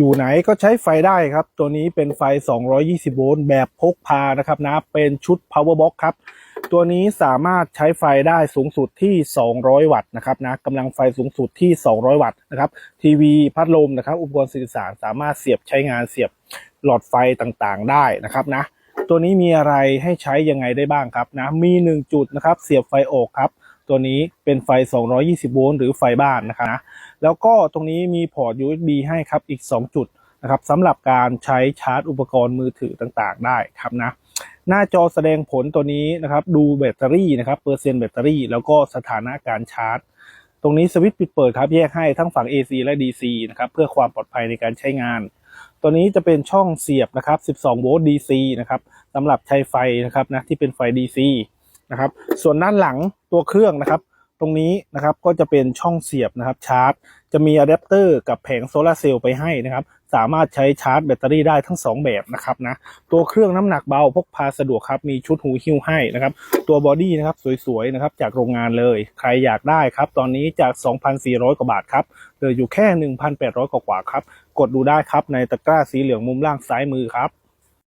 อยู่ไหนก็ใช้ไฟได้ครับ ตัวนี้เป็นไฟ 220 โวลต์แบบพกพานะครับนะ เป็นชุด power box ครับ ตัวนี้สามารถใช้ไฟได้สูงสุดที่ 200 วัตต์นะครับนะกำลังไฟสูงสุดที่ 200 วัตต์นะครับ ทีวีพัดลมนะครับ อุปกรณ์สื่อสารสามารถเสียบใช้งานเสียบหลอดไฟต่างๆ ได้นะครับนะ ตัวนี้มีอะไรให้ใช้ยังไงได้บ้างครับนะ มี 1 จุดนะครับ เสียบไฟออกครับ ตัวนี้เป็นไฟ 220 โวลต์หรือไฟบ้านนะครับนะแล้วก็ตรงนี้มีพอร์ต USB ให้ครับอีก 2 จุดนะครับสำหรับการใช้ชาร์จอุปกรณ์มือถือต่างๆ ได้ครับนะหน้าจอแสดงผลตัวนี้นะครับดูแบตเตอรี่นะครับเปอร์เซ็นต์แบตเตอรี่ แล้วก็สถานะการชาร์จ ตรงนี้สวิตช์ปิดเปิดครับแยกให้ทั้งฝั่ง AC และ DC นะครับเพื่อความปลอดภัยในการใช้งาน ตัวนี้จะเป็นช่องเสียบนะครับ 12 โวลต์ DC นะครับสำหรับใช้ไฟนะครับนะที่เป็นไฟ DC นะครับ ส่วนด้านหลังตัวเครื่องนะครับ ตรงนี้นะครับก็จะเป็นช่องเสียบนะครับชาร์จ จะมีอะแดปเตอร์กับแผงโซลาร์เซลล์ไปให้นะครับ สามารถใช้ชาร์จแบตเตอรี่ได้ทั้ง 2 แบบนะครับนะ ตัวเครื่องน้ำหนักเบาพกพาสะดวกครับ มีชุดหูหิ้วให้นะครับ ตัวบอดี้นะครับสวยๆนะครับจากโรงงานเลย ใครอยากได้ครับ ตอนนี้จาก 2,400 กว่าบาทครับเหลืออยู่แค่ 1,800 กว่าๆครับ กดดูได้ครับในตะกร้าสีเหลืองมุมล่างซ้ายมือครับ